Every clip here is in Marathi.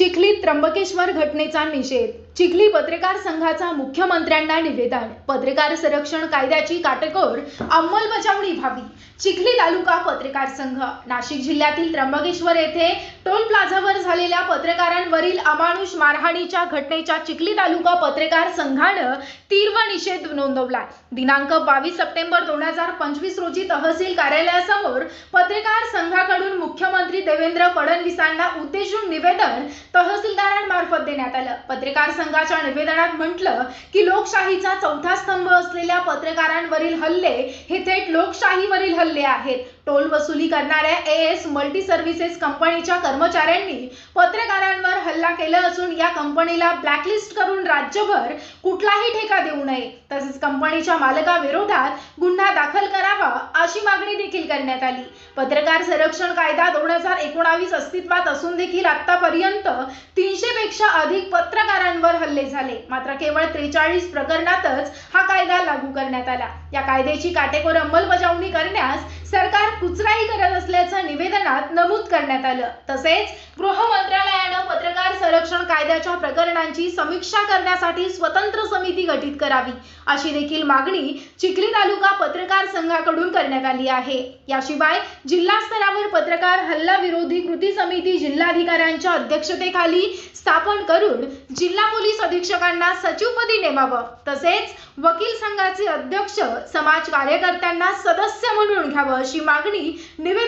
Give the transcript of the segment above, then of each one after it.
चिखलीत त्र्यंबकेश्वर घटनेचा निषेध चिखली पत्रकार संघाचा मुख्यमंत्र्यांना निवेदन. पत्रकार संरक्षण कायद्याची काटेकोर अंमलबजावणी व्हावी. चिखली तालुका पत्रकार संघ. नाशिक जिल्ह्यातील त्र्यंबकेश्वर येथे टोल प्लाझावर झालेल्या पत्रकारांवरील अमानुष मारहाणीच्या घटनेच्या चिखली तालुका पत्रकार संघानं तीव्र निषेध नोंदवला दिनांक बावीस सप्टेंबर दोन हजार पंचवीस रोजी तहसील कार्यालयासमोर पत्रकार संघाकडून मुख्यमंत्री देवेंद्र फडणवीसांना उद्देशून निवेदन तहसीलदारांमार्फत देण्यात आलं. पत्रकार संघाच्या निवेदनात म्हटलं की लोकशाहीचा चौथा स्तंभ असलेल्या पत्रकारांवरील हल्ले हे थेट लोकशाहीवरील हल्ले आहेत. टोल वसुली करणाऱ्या ए एस मल्टी सर्व्हिसेस कंपनीच्या कर्मचाऱ्यांनी पत्रकारांवर हल्ला केला असून या कंपनीला ब्लॅकलिस्ट करून राज्यभर कुठलाही ठेका देऊ नये. तसेच कंपनीच्या मालकाविरोधात गुन्हा दाखल करावा अशी मागणी देखील करण्यात आली. पत्रकार संरक्षण कायदा दोन हजार एकोणावीस अस्तित्वात असून देखील आतापर्यंत तीनशे पेक्षा अधिक पत्रकारांवर हल्ले झाले. मात्र केवळ त्रेचाळीस प्रकरणातच हा कायदा लागू करण्यात आला. या कायद्याची काटेकोर अंमलबजावणी करण्यास सरकार कुचराई करत असल्याचं निवेदनात नमूद करण्यात आलं. तसेच गृह मंत्रालयानं पत्रकार संरक्षण कायद्याच्या प्रकरणांची समीक्षा करण्यासाठी स्वतंत्र समिती गठीत करावी अशी देखील मागणी चिखली तालुका पत्रकार संघाकडून करण्यात आली आहे. याशिवाय जिल्हा स्तरावर पत्रकार हल्ला विरोधी कृती समिती जिल्हाधिकाऱ्यांच्या अध्यक्षतेखाली स्थापन करून जिल्हा पोलीस अधीक्षकांना सचिवपदी नेमावं. तसेच वकील संघाचे अध्यक्ष समाज कार्यकर्त्यांना सदस्य म्हणून घ्यावं अशी मागणी निवेदन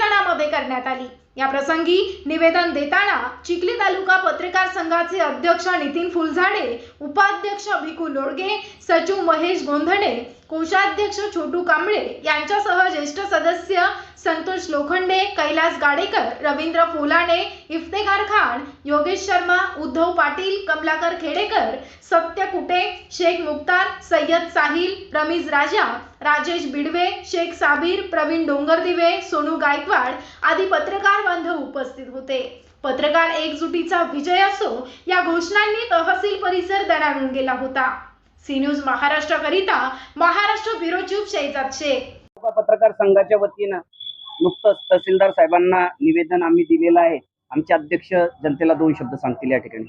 करण्यात आली. या प्रसंगी निवेदन देताना चिखली तालुका पत्रकार संघाचे अध्यक्ष नितीन फुलझाडे उपाध्यक्ष भिकू लोडगे सचिव महेश गोंधळे कोषाध्यक्ष छोटू कांबळे यांच्यासह ज्येष्ठ सदस्य संतोष लोखंडे कैलास गाडेकर रवींद्र फोलाणे इफ्तेखार खान योगेश शर्मा उद्धव पाटील कमलाकर खेडेकर सत्य कुटे शेख मुक्तार सय्यद साहिल रमीज राजा राजेश बिडवे शेख साबीर प्रवीण डोंगरदिवे सोनू गायकवाड आदी पत्रकार बांधव उपस्थित होते. पत्रकार एकजुटीचा विजय असो या घोषणांनी तहसील परिसर दणाणून गेला होता. सी न्यूज महाराष्ट्राकरिता महाराष्ट्र ब्युरो चूप शेजात शेख. पत्रकार संघाच्या वतीनं नुकतंच तहसीलदार साहेबांना निवेदन आम्ही दिलेलं आहे. आमचे अध्यक्ष जनतेला दोन शब्द सांगतील या ठिकाणी.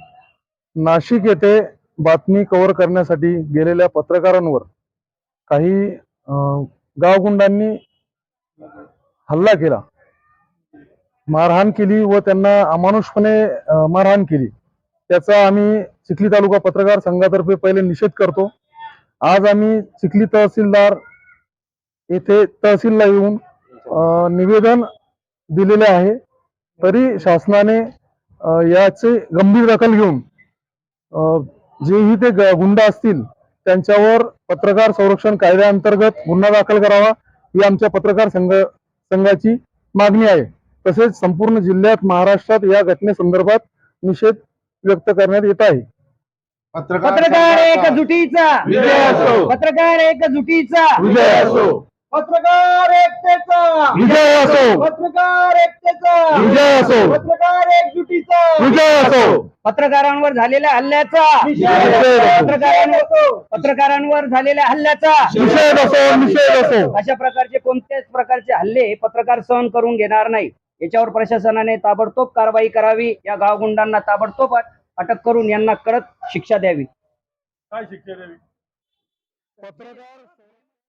नाशिक येथे बातमी कव्हर करण्यासाठी गेलेल्या पत्रकारांवर काही अं, गावगुंडांनी हल्ला केला. मारहाण केली व त्यांना अमानुषपणे मारहाण केली. त्याचा आम्ही चिखली तालुका पत्रकार संघातर्फे पहिले निषेध करतो. आज आम्ही चिखली तहसीलदार येथे तहसीलला येऊन निवेदन दिलेले आहे. तरी शासनाने याचे गंभीर दखल घेऊन जेही ते गुंड असतील त्यांच्यावर पत्रकार संरक्षण कायद्याअंतर्गत गुन्हा दाखल करावा ही आमच्या पत्रकार संघ संघाची मागणी आहे. तसेच संपूर्ण जिल्ह्यात महाराष्ट्रात या घटनेसंदर्भात निषेध व्यक्त करण्यात येत आहे. पत्रकार एकजुटीचा! विजय असो. पत्रकार एकजुटीचा! विजय असो. पत्रकार एकतेचा. विजय असो. पत्रकार एकतेचा. विजय असो. पत्रकार एकजुटीचा. विजय असो. पत्रकारांवर झालेल्या हल्ल्याचा. पत्रकारांवर झालेल्या हल्ल्याचा. निषेध असो निषेध असो. अशा प्रकारचे कोणत्याच प्रकारचे हल्ले पत्रकार सहन करून घेणार नाही. याच्यावर प्रशासनाने ताबडतोब कारवाई करावी. या गावगुंडांना ताबडतोब अटक करून यांना कडक शिक्षा द्यावी. काय शिक्षा द्यावी? पत्रकार